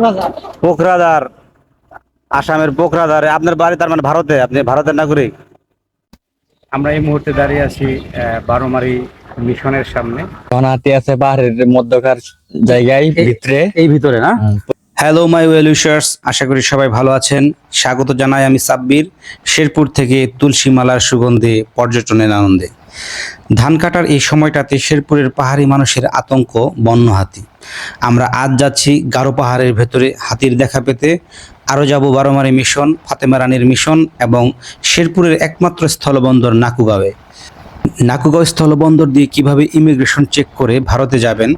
কোকরাঝার পোখরাদার আসামের পোখরাদারে আপনার বাড়ি তার মানে ভারতে? আপনি ভারতের নাগরিক? আমরা এই মুহূর্তে দাঁড়িয়ে আছি আহ, বারোমারি মিশনের সামনে। হাতি আছে পাহাড়ের মধ্যকার জায়গায় ভিতরে। এই ভিতরে না? হ্যালো মাই ওয়েল উইশার্স আশা করি সবাই ভালো আছেন। স্বাগত জানাই আমি সাব্বির শেরপুর থেকে তুলসীমালার সুগন্ধে পর্যটনের আনন্দে। ধান কাটার এই সময়টাতে শেরপুরের পাহাড়ি মানুষের আতঙ্ক, বন্য হাতি। আমরা আজ যাচ্ছি গারো পাহাড়ের ভেতরে হাতির দেখা পেতে। আরও যাব বারোমারি মিশন, ফাতেমা রানীর মিশন এবং শেরপুরের একমাত্র স্থলবন্দর নাকুগাঁওয়ে। নাকুগাঁও স্থলবন্দর দিয়ে কীভাবে ইমিগ্রেশন চেক করে ভারতে যাবেন,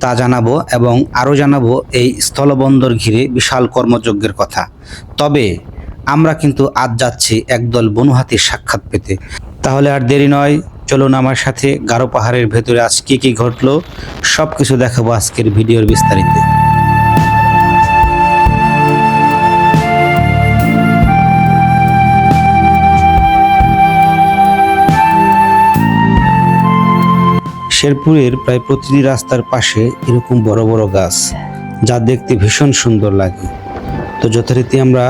তা জানাব এবং আরও জানাব এই স্থলবন্দর ঘিরে বিশাল কর্মযজ্ঞের কথা। তবে আমরা কিন্তু আজ যাচ্ছি একদল বনুহাতির সাক্ষাৎ পেতে। তাহলে আর দেরি নয় চলুন আমার সাথে, গারো পাহাড়ের ভেতরে আজ কী কী ঘটলো সব কিছু দেখাবো আজকের ভিডিওর বিস্তারিত। শেরপুরের প্রায় প্রতিটি রাস্তার পাশে এরকম বড় বড় গাছ, যা দেখতে ভীষণ সুন্দর লাগে। তো যথারীতি আমরা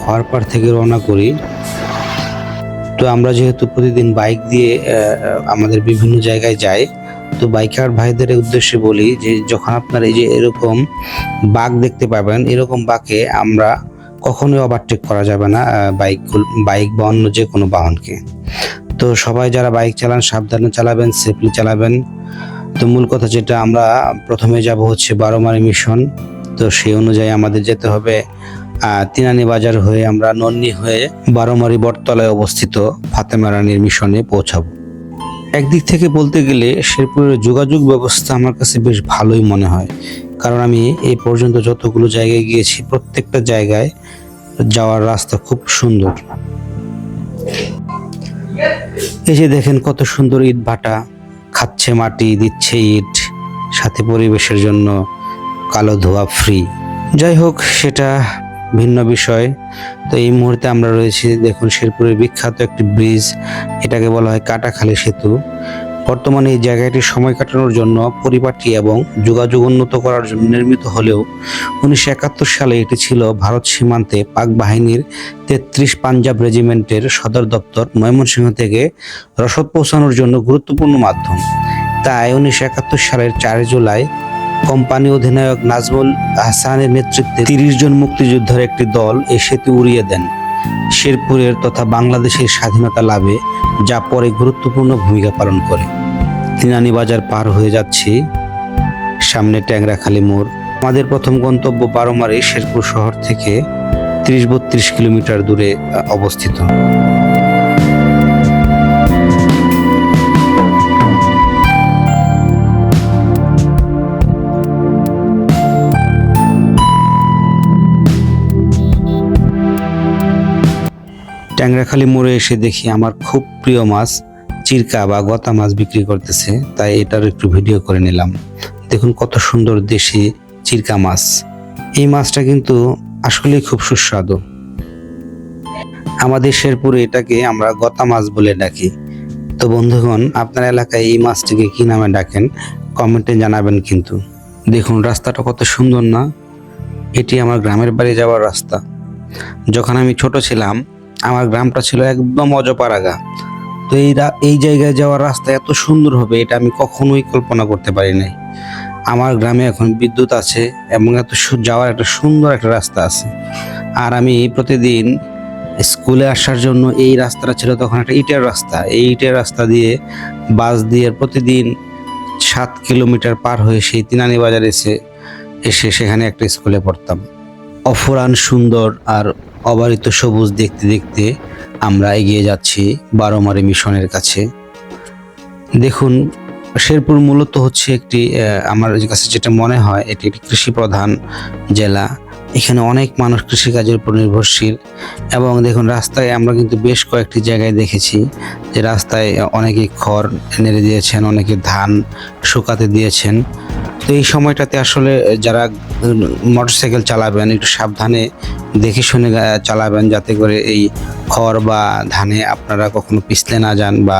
খোয়ারপাড় থেকে রওনা করি। তো আমরা যেহেতু প্রতিদিন বাইক দিয়ে আমাদের বিভিন্ন জায়গায় যাই, তো বাইকার ভাইদের উদ্দেশ্যে বলি যে, যখন আপনার এই যে এরকম বাঘ দেখতে পাবেন, এরকম বাঘে আমরা কখনোই ওভারটেক করা যাবে না বাইক বাইক বা অন্য যে কোনো বাহনকে। তো সবাই যারা বাইক চালান, সাবধানে চালাবেন সেফলি চালাবেন। তো মূল কথা যেটা, আমরা প্রথমে যাব হচ্ছে বারোমারি মিশন তো সেই অনুযায়ী আমাদের যেতে হবে। তিনানি বাজার হয়ে আমরা নন্নি হয়ে বারোমারি বটতলায় অবস্থিত ফাতেমা রানীর মিশনে পৌঁছাবো। একদিক থেকে বলতে গেলে শেরপুরের যোগাযোগ ব্যবস্থা আমার কাছে বেশ ভালোই মনে হয়। কারণ আমি এই পর্যন্ত যতগুলো জায়গায় গিয়েছি, প্রত্যেকটা জায়গায় যাওয়ার রাস্তা খুব সুন্দর। এই যে দেখেন কত সুন্দর ইট ভাটা, খাচ্ছে মাটি, দিচ্ছে ইট, সাথে পরিবেশের জন্য কালো ধোয়া ফ্রি যাই হোক, সেটা ভিন্ন বিষয়। তো এই মুহূর্তে আমরা রয়েছি দেখুন শেরপুরের বিখ্যাত একটি ব্রিজ। এটাকে বলা হয় কাটাখালী সেতু। বর্তমানে এই জায়গাটি সময় কাটানোর জন্য পরিপাটি এবং যোগাযোগ উন্নত করার জন্য নির্মিত হলেও উনিশশো একাত্তর সালে এটি ছিল ভারত সীমান্তে পাক বাহিনীর তেত্রিশ পাঞ্জাব রেজিমেন্টের সদর দপ্তর ময়মনসিংহ থেকে রসদ পৌঁছানোর জন্য গুরুত্বপূর্ণ মাধ্যম। তাই উনিশশো একাত্তর সালের চার জুলাই কোম্পানি অধিনায়ক নাজমুল হাসানের নেতৃত্বে তিরিশ জন মুক্তিযোদ্ধার একটি দল এ সেতু উড়িয়ে দেন। শেরপুরের তথা বাংলাদেশের স্বাধীনতা লাভে যা পরে গুরুত্বপূর্ণ ভূমিকা পালন করে। তিনানি বাজার পার হয়ে যাচ্ছি। সামনে ট্যাংরাখালি মোড়। আমাদের প্রথম গন্তব্য বারোমারি শেরপুর শহর থেকে ত্রিশ বত্রিশ কিলোমিটার দূরে অবস্থিত। ট্যাংরাখালী মোড়ে এসে দেখি আমার খুব প্রিয় মাছ চিরকা বা গতা মাছ বিক্রি করতেছে, তাই এটার একটু ভিডিও করে নিলাম। দেখুন কত সুন্দর দেশি চিরকা মাছ। এই মাছটা কিন্তু আসলেই খুব সুস্বাদু। আমাদের শেরপুরে এটাকে আমরা গতা মাছ বলে ডাকি। তো বন্ধুগণ, আপনার এলাকায় এই মাছটিকে কি নামে ডাকেন, কমেন্টে জানাবেন কিন্তু। দেখুন, রাস্তাটা কত সুন্দর না? এটি আমার গ্রামের বাড়ি যাওয়ার রাস্তা। যখন আমি ছোট ছিলাম আমার গ্রামটা ছিল একদম অজপাড়াগা। তো এই এই জায়গায় যাওয়ার রাস্তা এত সুন্দর হবে, এটা আমি কখনোই কল্পনা করতে পারি নাই। আমার গ্রামে এখন বিদ্যুৎ আছে এবং এত যাওয়ার একটা সুন্দর একটা রাস্তা আছে। আর আমি প্রতিদিন স্কুলে আসার জন্য এই রাস্তাটা ছিল তখন একটা ইটের রাস্তা। এই ইটের রাস্তা দিয়ে বাস দিয়ে প্রতিদিন সাত কিলোমিটার পার হয়ে সেই তিনানি বাজার এসে এসে সেখানে একটা স্কুলে পড়তাম। অফুরান সুন্দর আর অবারিত সবুজ দেখতে দেখতে আমরা এগিয়ে যাচ্ছি বারোমারি মিশনের কাছে। দেখুন, শেরপুর মূলত হচ্ছে একটি আমার কাছে যেটা মনে হয়, এটি একটি কৃষি প্রধান জেলা। এখানে অনেক মানুষ কৃষিকাজের উপর নির্ভরশীল এবং দেখুন, রাস্তায় আমরা কিন্তু বেশ কয়েকটি জায়গায় দেখেছি যে রাস্তায় অনেকে খড় নেড়ে দিয়েছেন, অনেকে ধান শুকাতে দিয়েছেন। তো এই সময়টাতে আসলে যারা মোটরসাইকেল চালাবেন, একটু সাবধানে দেখে শুনে চালাবেন যাতে করে এই খড় বা ধানে আপনারা কখনো পিছলে না যান বা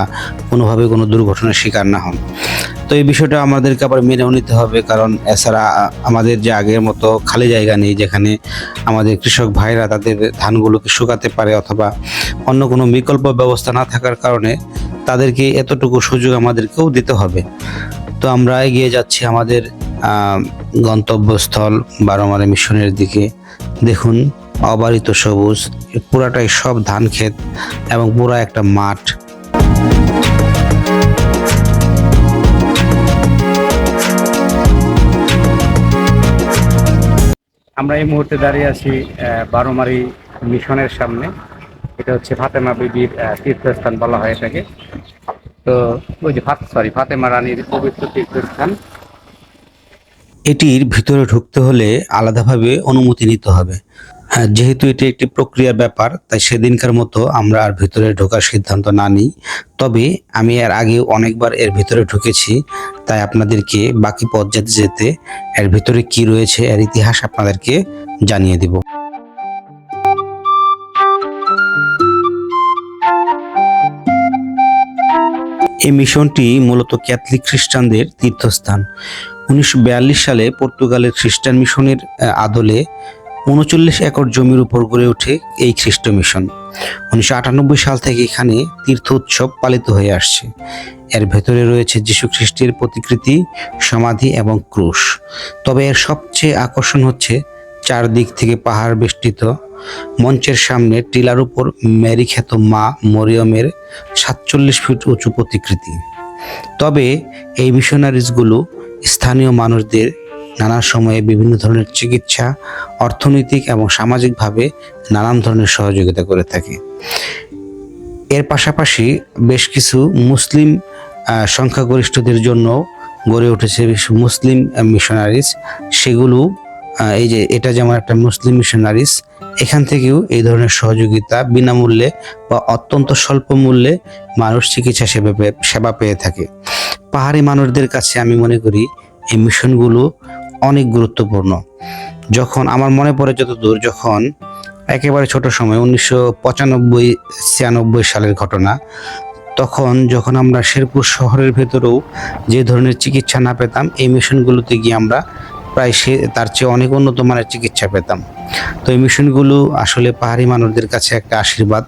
কোনোভাবে কোনো দুর্ঘটনার শিকার না হন। তো এই বিষয়টা আমাদেরকে আবার মেনেও নিতে হবে কারণ এছাড়া আমাদের যে আগের মতো খালি জায়গা নেই যেখানে আমাদের কৃষক ভাইরা তাদের ধানগুলোকে শুকাতে পারে অথবা অন্য কোনো বিকল্প ব্যবস্থা না থাকার কারণে তাদেরকে এতটুকু সুযোগ আমাদেরকেও দিতে হবে। তো আমরা এগিয়ে যাচ্ছি আমাদের গন্তব্যস্থল বারোমারি মিশনের দিকে। দেখুন, অবারিত সবুজ পুরাটাই সব ধান ক্ষেত এবং পুরা একটা মাঠ। আমরা এই মুহূর্তে দাঁড়িয়ে আছি বারোমারি মিশনের সামনে। এটা হচ্ছে ফাতেমা বিবির তীর্থস্থান বলা হয় এটাকে। তো এটির ভিতরে ঢুকতে হলে আলাদাভাবে অনুমতি নিতে হবে। হ্যাঁ, যেহেতু এটি একটি প্রক্রিয়ার ব্যাপার তাই সেদিনকার মতো আমরা আর ভিতরে ঢোকার সিদ্ধান্ত না নিই। তবে আমি এর আগে অনেকবার এর ভিতরে ঢুকেছি তাই আপনাদেরকে বাকি পথ যেতে যেতে এর ভিতরে কি রয়েছে এর ইতিহাস আপনাদেরকে জানিয়ে দিব। এই মিশনটি মূলত ক্যাথলিক খ্রিস্টানদের তীর্থস্থান। উনিশশো বিয়াল্লিশ সালে পর্তুগালের খ্রিস্টান মিশনের আদলে উনচল্লিশ একর জমির উপর গড়ে ওঠে এই খ্রিস্ট মিশন। উনিশশো আটানব্বই সাল থেকে এখানে তীর্থ উৎসব পালিত হয়ে আসছে। এর ভেতরে রয়েছে যীশু খ্রিস্টের প্রতিকৃতি, সমাধি এবং ক্রুশ। তবে এর সবচেয়ে আকর্ষণ হচ্ছে চারদিক থেকে পাহাড় বেষ্টিত মঞ্চের সামনে টিলার উপর মেরি খ্যাত মা মরিয়মের সাতচল্লিশ ফিট উঁচু প্রতিকৃতি। তবে এই মিশনারিজগুলো স্থানীয় মানুষদের নানা সময়ে বিভিন্ন ধরনের চিকিৎসা, অর্থনৈতিক এবং সামাজিকভাবে নানান ধরনের সহযোগিতা করে থাকে। এর পাশাপাশি বেশ কিছু মুসলিম সংখ্যাগরিষ্ঠদের জন্য গড়ে উঠেছে মুসলিম মিশনারিজ সেগুলো এই যে এটা যেমন একটা মুসলিম মিশনারিজ এখান থেকেও এই ধরনের সহযোগিতা বিনামূল্যে বা অত্যন্ত স্বল্প মূল্যে মানুষ চিকিৎসা সেবা সেবা পেয়ে থাকে। পাহাড়ি মানুষদের কাছে আমি মনে করি এই মিশনগুলো অনেক গুরুত্বপূর্ণ। যখন আমার মনে পড়ে যতদূর, যখন একেবারে ছোট সময়, উনিশশো পঁচানব্বই, ছিয়ানব্বই সালের ঘটনা, তখন যখন আমরা শেরপুর শহরের ভেতরেও যে ধরনের চিকিৎসা না পেতাম, এই মিশনগুলোতে গিয়ে আমরা প্রায় সে, তার চেয়ে অনেক উন্নত মানের চিকিৎসা পেতাম। তো এই মিশনগুলো আসলে পাহাড়ি মানুষদের কাছে একটা আশীর্বাদ।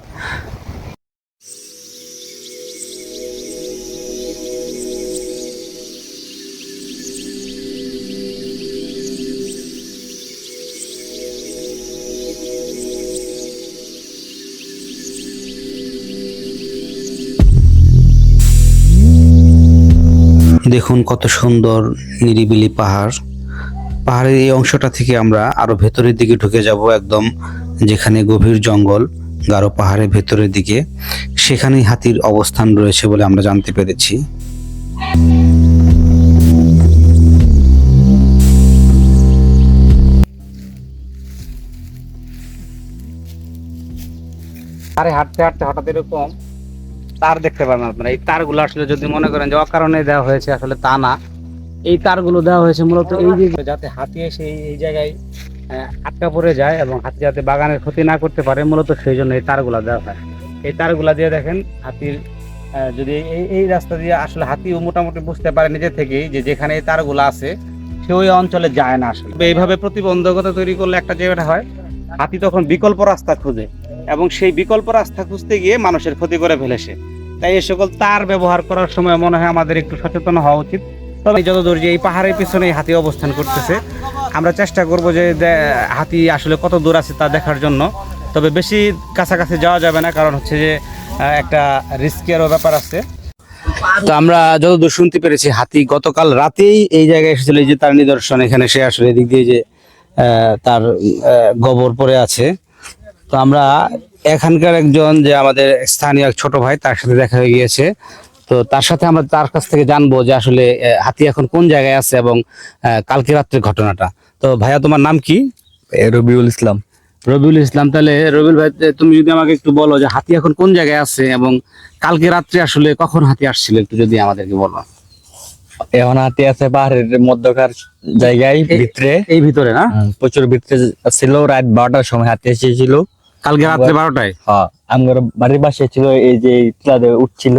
দেখুন কত সুন্দর নিরিবিলি পাহাড়। পাহাড়ের এই অংশটা থেকে আমরা আরও ভেতরের দিকে ঢুকে যাব একদম যেখানে গভীর জঙ্গল, গারো পাহাড়ের ভেতরের দিকে। সেখানেই হাতির অবস্থান রয়েছে বলে আমরা জানতে পেরেছি। তারে হাঁটতে হাঁটতে হঠাৎ এরকম তার দেখতে পাবেন আপনারা। এই তারগুলো আসলে যদি মনে করেন যে অকারণে দেওয়া হয়েছে, আসলে তা না। এই তারগুলো দেওয়া হয়েছে মূলত এই যে যাতে হাতি এসে এই- জায়গায় আটকা পড়ে যায় এবং হাতি যাতে বাগানের ক্ষতি না করতে পারে, মূলত সেই জন্য এই তারগুলা দেওয়া হয়। এই তারগুলা দিয়ে দেখেন হাতির যদি এই এই রাস্তা দিয়ে আসলে হাতিও মোটামুটি বুঝতে পারে নিজে থেকেই যে যেখানে এই তারগুলো আছে, সে ওই অঞ্চলে যায় না আসলে। এইভাবে প্রতিবন্ধকতা তৈরি করলে একটা জায়গাটা হয়, হাতি তখন বিকল্প রাস্তা খুঁজে এবং সেই বিকল্প রাস্তা খুঁজতে গিয়ে মানুষের ক্ষতি করে ফেলেছে। তাই এই সকল তার ব্যবহার করার সময় মনে হয় আমাদের একটু সচেতন হওয়া উচিত। তবে যতদূর যে এই পাহাড়ের পিছনে হাতি অবস্থান করতেছে, আমরা চেষ্টা করব যে হাতি আসলে কত দূর আছে তা দেখার জন্য। তবে বেশি কাছাকাছি যাওয়া যাবে না, কারণ হচ্ছে যে একটা রিস্কেরও ব্যাপার আছে। তো আমরা যতদূর শুনতে পেরেছি, হাতি গতকাল রাতেই এই জায়গায় এসেছিল যে তার নিদর্শন, এখানে সে আসলে এদিক দিয়ে যে তার গোবর পড়ে আছে। তো আমরা এখানকার একজন যে আমাদের স্থানীয় এক ছোট ভাই, তার সাথে দেখা হয়ে গিয়েছে। তো তার সাথে আমরা তার কাছ থেকে জানব যে আসলে হাতি এখন কোন জায়গায় আছে এবং কালকে রাত্রের ঘটনাটা। তো ভাইয়া তোমার নাম কি? রবিউল ইসলাম। রবিউল ইসলাম তাহলে রবিউল ভাই তুমি যদি আমাকে একটু বলো যে হাতি এখন কোন জায়গায় আছে এবং কালকে রাত্রে আসলে কখন হাতি আসছিল একটু যদি আমাদেরকে বলো। এখন হাতি আছে পাহাড়ের মধ্যকার জায়গায় ভিতরে। এই ভিতরে না? প্রচুর ভিতরে ছিল রাত বারোটার সময় হাতি এসেছিল। কালকে রাত্রে বারোটায়? হ্যাঁ আমার বাড়ির পাশে ছিল এই যে টিলাতে উঠছিল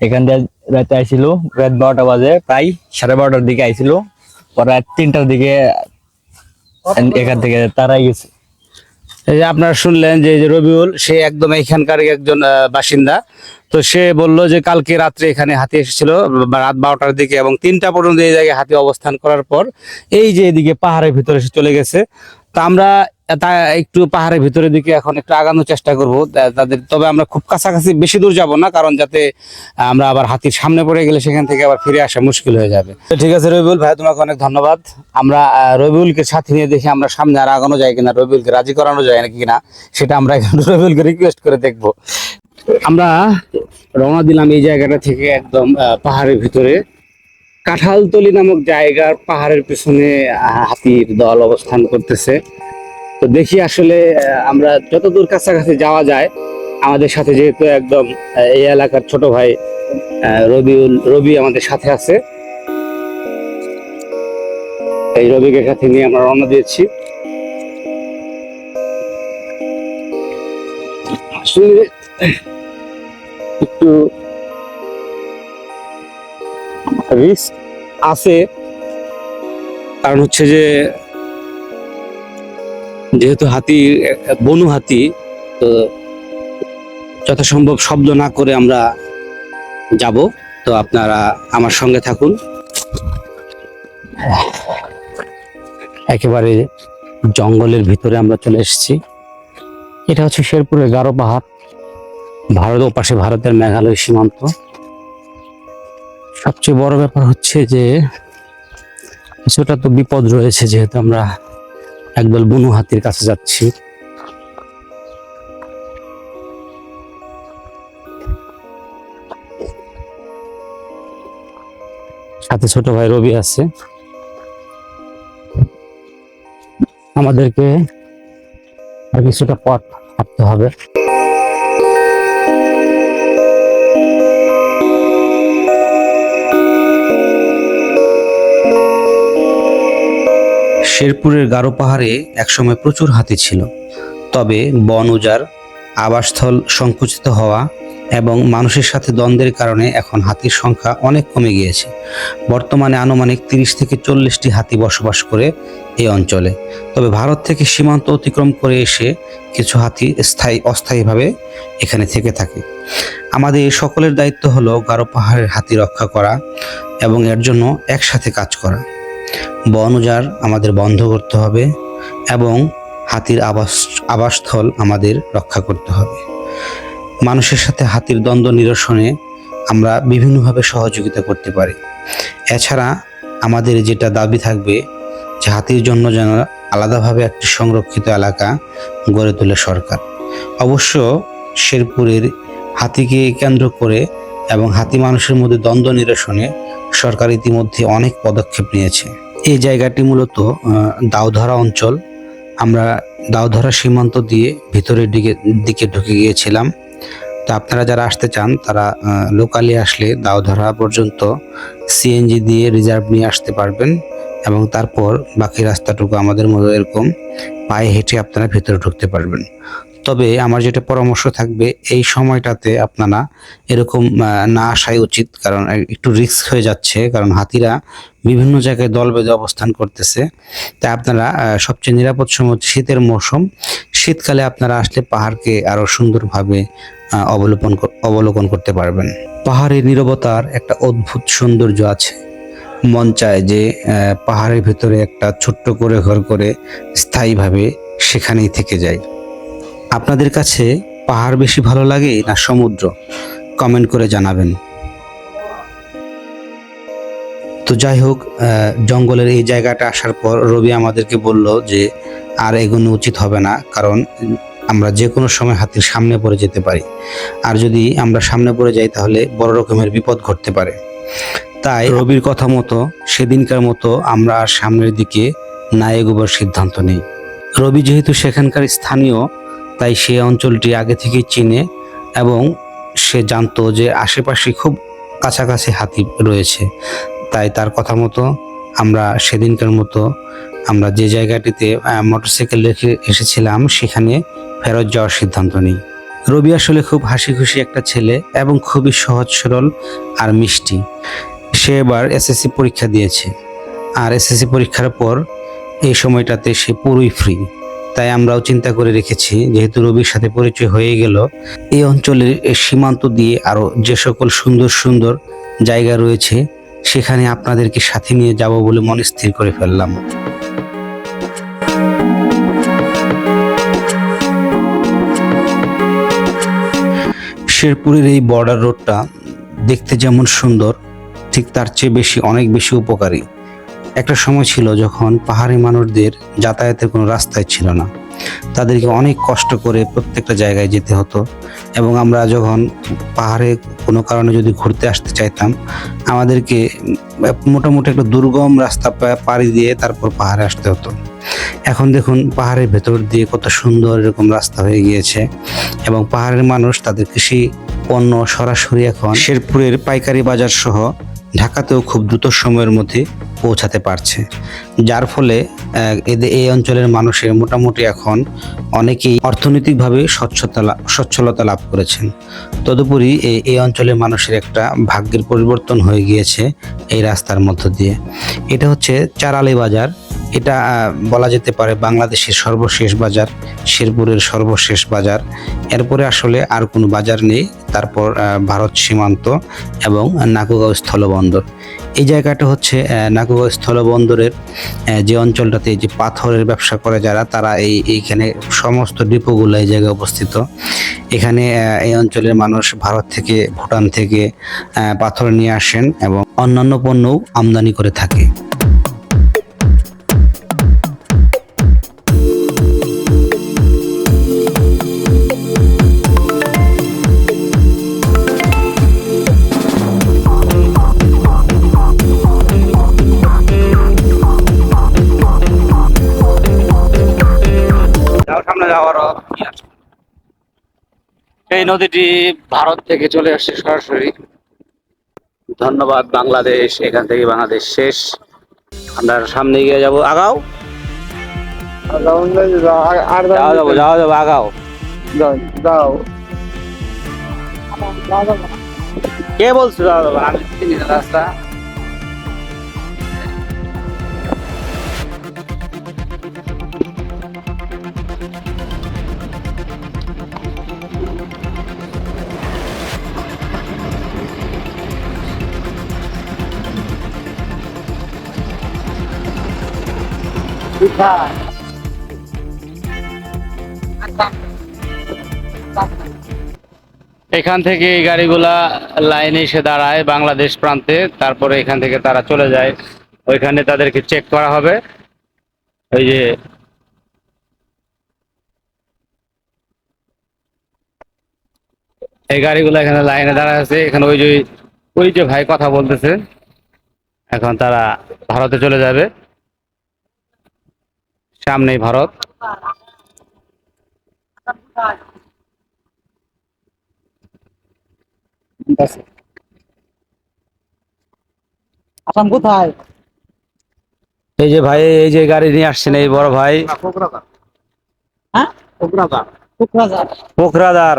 এখান দিয়ে রাতে আইছিল, রাত বারোটা বাজে, প্রায় সাড়ে বারোটার দিকে আইছিল। রাত তিনটার দিকে এখান থেকে তারাই গেছে। এই যে আপনারা শুনলেন যে রবিউল, সে একদম এখানকার একজন বাসিন্দা। তো সে বলল যে কালকে রাত্রে এখানে হাতি এসেছিল রাত বারোটার দিকে এবং তিনটা পর্যন্ত এই জায়গায় হাতি অবস্থান করার পর এই যে এদিকে পাহাড়ের ভিতরে সে চলে গেছে। তো আমরা তা একটু পাহাড়ের ভিতরের দিকে এখন একটু আগানোর চেষ্টা করব। তাদের, তবে আমরা খুব কাছাকাছি, বেশি দূর যাব না, কারণ যাতে আমরা আবার হাতির সামনে পড়ে গেলে সেখান থেকে আবার ফিরে আসা মুশকিল হয়ে যাবে। ঠিক আছে রবিউল ভাই, তোমাকে অনেক ধন্যবাদ। আমরা রবিউলকে সাথে নিয়ে দেখি আমরা সামনে আর আগানো যায় কিনা, রবিউলকে রাজি করানো যায় নাকি কিনা, সেটা আমরা এখন রবিউলকে রিকোয়েস্ট করে দেখব। আমরা রওনা দিলাম এই জায়গাটা থেকে একদম পাহাড়ের ভিতরে। কাঁঠালতলি নামক জায়গার পাহাড়ের পেছনে হাতির দল অবস্থান করতেছে। তো দেখি আসলে আমরা যতদূর কাছাকাছি যাওয়া যায়, আমাদের সাথে যেহেতু একদম এই এলাকার ছোট ভাই রবিউল, রবি আমাদের সাথে আছে। এই রবিকে সাথে নিয়ে আমরা রওনা দিয়েছি। আসলে, একটু রিস্ক আছে, কারণ হচ্ছে যে যেহেতু হাতি, বনু হাতি, তো যথাসম্ভব শব্দ না করে আমরা যাব। তো আপনারা আমার সঙ্গে থাকুন। একেবারে জঙ্গলের ভিতরে আমরা চলে এসেছি। এটা হচ্ছে শেরপুরের গারো পাহাড়। ভারত ও পাশে ভারতের মেঘালয় সীমান্ত। সবচেয়ে বড় ব্যাপার হচ্ছে যে কিছুটা তো বিপদ রয়েছে যেহেতু আমরা একদল বুনু হাতির কাছে যাচ্ছি। সাথে ছোট ভাই রবি আছে। আমাদেরকে কিছুটা পথ হাঁটতে হবে। শেরপুরের গারো পাহাড়ে একসময় প্রচুর হাতি ছিল। তবে বন উজাড়, আবাসস্থল সংকুচিত হওয়া এবং মানুষের সাথে দ্বন্দ্বের কারণে এখন হাতির সংখ্যা অনেক কমে গিয়েছে। বর্তমানে আনুমানিক তিরিশ থেকে চল্লিশটি হাতি বসবাস করে এই অঞ্চলে। তবে ভারত থেকে সীমান্ত অতিক্রম করে এসে কিছু হাতি স্থায়ী, অস্থায়ীভাবে এখানে থেকে থাকে। আমাদের সকলের দায়িত্ব হলো গারো পাহাড়ের হাতি রক্ষা করা এবং এর জন্য একসাথে কাজ করা। বন উজাড় আমাদের বন্ধ করতে হবে এবং হাতির আবাস আবাসস্থল আমাদের রক্ষা করতে হবে। মানুষের সাথে হাতির দ্বন্দ্ব নিরসনে আমরা বিভিন্নভাবে সহযোগিতা করতে পারি। এছাড়া আমাদের যেটা দাবি থাকবে যে হাতির জন্য যেন আলাদাভাবে একটি সংরক্ষিত এলাকা গড়ে তোলে সরকার। অবশ্য শেরপুরের হাতিকে কেন্দ্র করে এবং হাতি মানুষের মধ্যে দ্বন্দ্ব নিরসনে সরকার ইতিমধ্যে অনেক পদক্ষেপ নিয়েছে। এই জায়গাটি মূলত দাউধরা অঞ্চল। আমরা দাউধরা সীমান্ত দিয়ে ভিতরের দিকে দিকে ঢুকে গিয়েছিলাম। তো আপনারা যারা আসতে চান, তারা লোকালি আসলে দাউধরা পর্যন্ত সিএনজি দিয়ে রিজার্ভ নিয়ে আসতে পারবেন এবং তারপর বাকি রাস্তাটুকু আমাদের মতো এরকম পায়ে হেঁটে আপনারা ভেতরে ঢুকতে পারবেন। তবে আমার যেটা পরামর্শ থাকবে, এই সময়টাতে আপনারা এরকম না আসাই উচিত। কারণ একটু রিস্ক হয়ে যাচ্ছে। কারণ হাতিরা বিভিন্ন জায়গায় দল বেঁধে অবস্থান করতেছে। তাই আপনারা সবচেয়ে নিরাপদ সময় শীতের মৌসুম শীতকালে আপনারা আসলে পাহাড়কে আরও সুন্দরভাবে অবলোকন অবলোকন করতে পারবেন। পাহাড়ের নীরবতার একটা অদ্ভুত সৌন্দর্য আছে। মন চায় যে পাহাড়ের ভিতরে একটা ছোট্ট করে ঘর করে স্থায়ীভাবে সেখানেই থেকে যায়। আপনাদের কাছে পাহাড় বেশি ভালো লাগে না সমুদ্র? কমেন্ট করে জানাবেন। তো যাই হোক জঙ্গলের এই জায়গাটা আসার পর রবি আমাদেরকে বলল যে আর এগোনো উচিত হবে না, কারণ আমরা যে কোনো সময় হাতির সামনে পড়ে যেতে পারি। আর যদি আমরা সামনে পড়ে যাই, তাহলে বড় রকমের বিপদ ঘটতে পারে। তাই রবির কথা মতো সেদিনকার মতো আমরা আর সামনের দিকে না এগোবার সিদ্ধান্ত নেই। রবি যেহেতু সেখানকার স্থানীয় তাই সে অঞ্চলটি আগে থেকেই চিনে এবং সে জানতো যে আশেপাশে খুব কাছাকাছি হাতি রয়েছে। তাই তার কথা মতো আমরা সেদিনকার মতো আমরা যে জায়গাটিতে মোটরসাইকেল রেখে এসেছিলাম, সেখানে ফেরত যাওয়ার সিদ্ধান্ত নিই। রবি আসলে খুব হাসি খুশি একটা ছেলে এবং খুবই সহজ, সরল আর মিষ্টি। সে এবার এসএসসি পরীক্ষা দিয়েছে। আর এসএসসি পরীক্ষার পর এই সময়টাতে সে পুরোই ফ্রি তাই আমরাও চিন্তা করে রেখেছি, যেহেতু রবির সাথে পরিচয় হয়ে গেল, এই অঞ্চলের সীমান্ত দিয়ে আরও যে সকল সুন্দর সুন্দর জায়গা রয়েছে, সেখানে আপনাদেরকে সাথে নিয়ে যাব বলে মনে স্থির করে ফেললাম। শেরপুরের এই বর্ডার রোডটা দেখতে যেমন সুন্দর, ঠিক তার চেয়ে বেশি, অনেক বেশি উপকারী। একটা সময় ছিল যখন পাহাড়ি মানুষদের যাতায়াতের কোনো রাস্তায় ছিল না। তাদেরকে অনেক কষ্ট করে প্রত্যেকটা জায়গায় যেতে হতো এবং আমরা যখন পাহাড়ে কোনো কারণে যদি ঘুরতে আসতে চাইতাম, আমাদেরকে মোটামুটি একটা দুর্গম রাস্তা পাড়ি দিয়ে তারপর পাহাড়ে আসতে হতো। এখন দেখুন পাহাড়ের ভেতর দিয়ে কত সুন্দর এরকম রাস্তা হয়ে গিয়েছে এবং পাহাড়ের মানুষ তাদের কৃষি পণ্য সরাসরি এখন শেরপুরের পাইকারি বাজার সহ ঢাকাতেও খুব দ্রুত সময়ের মধ্যে পৌঁছাতে পারছে। যার ফলে এদের এই অঞ্চলের মানুষের মোটামুটি এখন অনেকেই অর্থনৈতিকভাবে স্বচ্ছতা স্বচ্ছলতা লাভ করেছেন। তদুপরি এই অঞ্চলের মানুষের একটা ভাগ্যের পরিবর্তন হয়ে গিয়েছে এই রাস্তার মধ্য দিয়ে। এটা হচ্ছে চারালি বাজার এটা বলা যেতে পারে বাংলাদেশের সর্বশেষ বাজার, শেরপুরের সর্বশেষ বাজার। এরপরে আসলে আর কোনো বাজার নেই, তারপর ভারত সীমান্ত এবং নাকুগাঁও স্থলবন্দর। এই জায়গাটা হচ্ছে নাকুগাঁও স্থলবন্দরের যে অঞ্চলটাতে যে পাথরের ব্যবসা করে যারা, তারা এই, এইখানে সমস্ত ডিপোগুলো এই জায়গায় অবস্থিত। এখানে এই অঞ্চলের মানুষ ভারত থেকে, ভুটান থেকে পাথর নিয়ে আসেন এবং অন্যান্য পণ্যও আমদানি করে থাকে। এই নদীটি ভারত থেকে চলে আসছে সরাসরি। ধন্যবাদ, বাংলাদেশ। এখান থেকে বাংলাদেশ শেষ। আমরা সামনে গিয়ে যাব, আগাও। যাওয়া যাব যাওয়া যাব, আগাও। কে বলছো যাব আমি চিনি রাস্তা। এখান থেকে এই গাড়িগুলা লাইনে এসে দাঁড়ায় বাংলাদেশ প্রান্তে, তারপরে এখান থেকে তারা চলে যায়। ওইখানে তাদেরকে চেক করা হবে। ওই যে এই গাড়িগুলো এখানে লাইনে দাঁড়ায় আছে। এখানে ওই যে ওই যে ভাই কথা বলতেছে। এখন তারা ভারতে চলে যাবে। সামনেই ভারত। আসাম কোথায়? এই যে ভাই এই যে গাড়ি নিয়ে আসছেন এই বড় ভাই। হ্যাঁ? পোখরাদার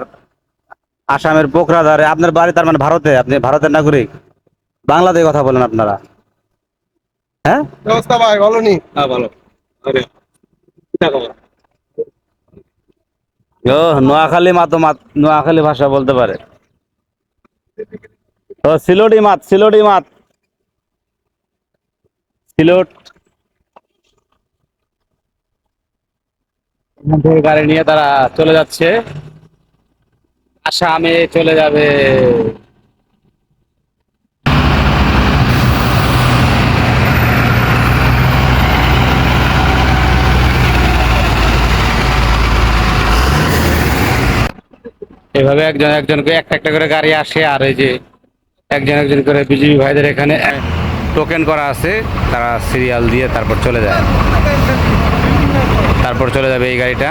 আসামের পোখরাদার আপনার বাড়ি তার মানে ভারতে? আপনি ভারতের নাগরিক। বাংলাতে কথা বলেন আপনারা। হ্যাঁ? ভাই ভালো নি। হ্যাঁ ভালো ও, নোয়াখালী মাতো নোয়াখালী ভাষা বলতে পারে। ও সিলোটি মাত সিলোটি মাত। সিলোট। গাড়ি নিয়ে তারা চলে যাচ্ছে। আসামে চলে যাবে। এভাবে একজন একজনকে একটা একটা করে গাড়ি আসে, আর এই যে একজন একজন করে বিজেপি ভাইদের এখানে টোকেন করা আছে, তারা সিরিয়াল দিয়ে তারপর চলে যায়। তারপর চলে যাবে এই গাড়িটা।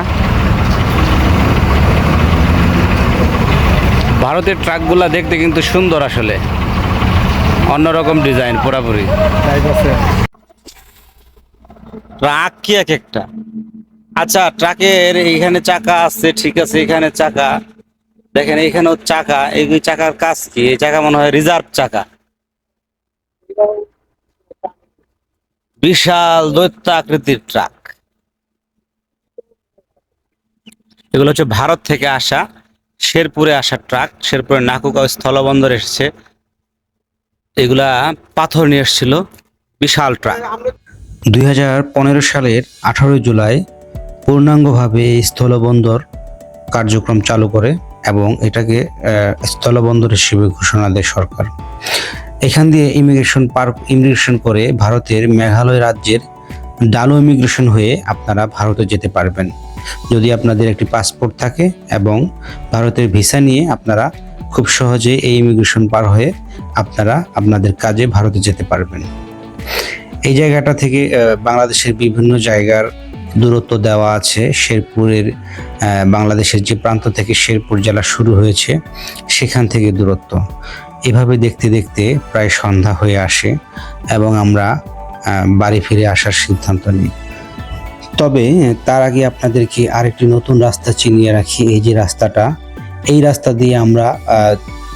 ভারতের ট্রাকগুলা দেখতে কিন্তু সুন্দর আসলে। অন্যরকম ডিজাইন, পুরাপুরি। ট্রাক কি এক একটা? আচ্ছা ট্রাকের এইখানে চাকা আছে, ঠিক আছে, এখানে চাকা। দেখেন এখানেও চাকা এই চাকার কাজ কি? এই চাকা মনে হয় রিজার্ভ চাকা। বিশাল দৈত্য আকৃতির ট্রাক। এগুলো হচ্ছে ভারত থেকে আসা শেরপুরে আসা ট্রাক। শেরপুরের নাকুকা স্থলবন্দর এসেছে। এগুলা পাথর নিয়ে এসেছিল। বিশাল ট্রাক। দুই হাজার পনেরো সালের আঠারোই জুলাই পূর্ণাঙ্গভাবে এই স্থলবন্দর কার্যক্রম চালু করে। এবং এটাকে স্থলবন্দর হিসেবে ঘোষণা দেয় সরকার। এখান দিয়ে ইমিগ্রেশন পার, ইমিগ্রেশন করে ভারতের মেঘালয় রাজ্যের ডালো ইমিগ্রেশন হয়ে আপনারা ভারতে যেতে পারবেন। যদি আপনাদের একটি পাসপোর্ট থাকে এবং ভারতের ভিসা নিয়ে আপনারা খুব সহজে এই ইমিগ্রেশন পার হয়ে আপনারা আপনাদের কাজে ভারতে যেতে পারবেন। এই জায়গাটা থেকে বাংলাদেশের বিভিন্ন জায়গার দূরত্ব দেওয়া আছে শেরপুরের বাংলাদেশের যে প্রান্ত থেকে শেরপুর জেলা শুরু হয়েছে, সেখান থেকে দূরত্ব। এভাবে দেখতে দেখতে প্রায় সন্ধ্যা হয়ে আসে এবং আমরা বাড়ি ফিরে আসার সিদ্ধান্ত নিই। তবে, তার আগে আপনাদেরকে আরেকটি নতুন রাস্তা চিনিয়ে রাখি, এই যে রাস্তাটা, এই রাস্তা দিয়ে আমরা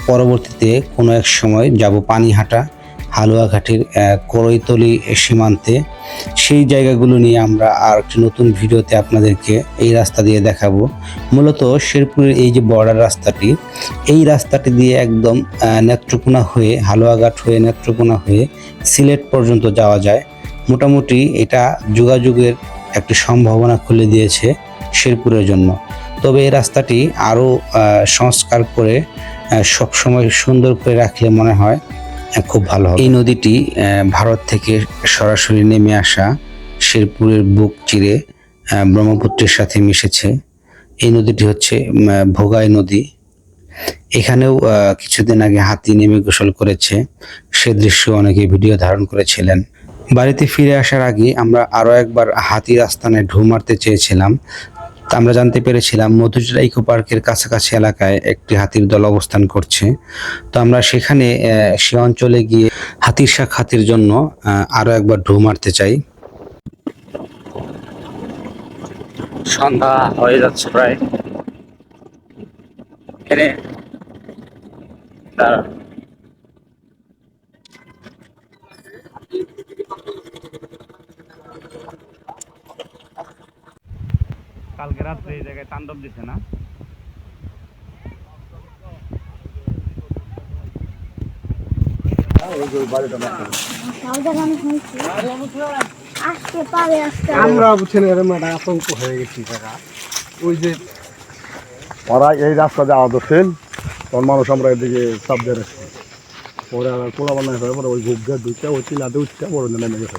পরবর্তীতে কোনো এক সময় যাব পানিহাটা। হালুয়াঘাটের করৈতলি সীমান্তে। সেই জায়গাগুলো নিয়ে আমরা আর একটি নতুন ভিডিওতে আপনাদেরকে এই রাস্তা দিয়ে দেখাবো। মূলত শেরপুরের এই যে বর্ডার রাস্তাটি, এই রাস্তাটি দিয়ে একদম নেত্রকোনা হয়ে, হালুয়াঘাট হয়ে, নেত্রকোনা হয়ে সিলেট পর্যন্ত যাওয়া যায়। মোটামুটি এটা যোগাযোগের একটি সম্ভাবনা খুলে দিয়েছে শেরপুরের জন্য। তবে এই রাস্তাটি আরও সংস্কার করে সবসময় সুন্দর করে রাখলে মনে হয় খুব ভালো এই নদীটি ভারত থেকে সরাসরি নেমে আসা শেরপুরের বুক চিরে ব্রহ্মপুত্রের সাথে মিশেছে। এই নদীটি হচ্ছে ভোগাই নদী। এখানেও কিছুদিন আগে হাতি নেমে গোসল করেছে। সে দৃশ্য অনেকে ভিডিও ধারণ করেছিলেন। বাড়িতে ফিরে আসার আগে আমরা আরও একবার হাতির আস্তানে ঢু মারতে চেয়েছিলাম। আমরা জানতে পেরেছিলাম মধুজরা ইকো পার্কের কাছাকাছি এলাকায় একটি হাতির দল অবস্থান করছে তো আমরা সেখানে সে অঞ্চলে গিয়ে হাতির শাক হাতির জন্য আহ, আরও একবার ঢু মারতে চাই সন্ধ্যা হয়ে যাচ্ছে প্রায়। কালকে রাত্রে এই জায়গায় তাণ্ডব দিছে না? আসতে আমরা বুঝছেন এরকম একটা আতঙ্ক হয়ে গেছি তারা ওই যে ওরা এই রাস্তা যাওয়া দোষেন তখন মানুষ আমরা এদিকে চাপ দিয়ে রাখছি। পরে আর কোলা বান্না হয়ে পরে ওই ঘুপ দিয়ে দুইটা ওই চিলাতে উঠতে বড় নেমে গেছে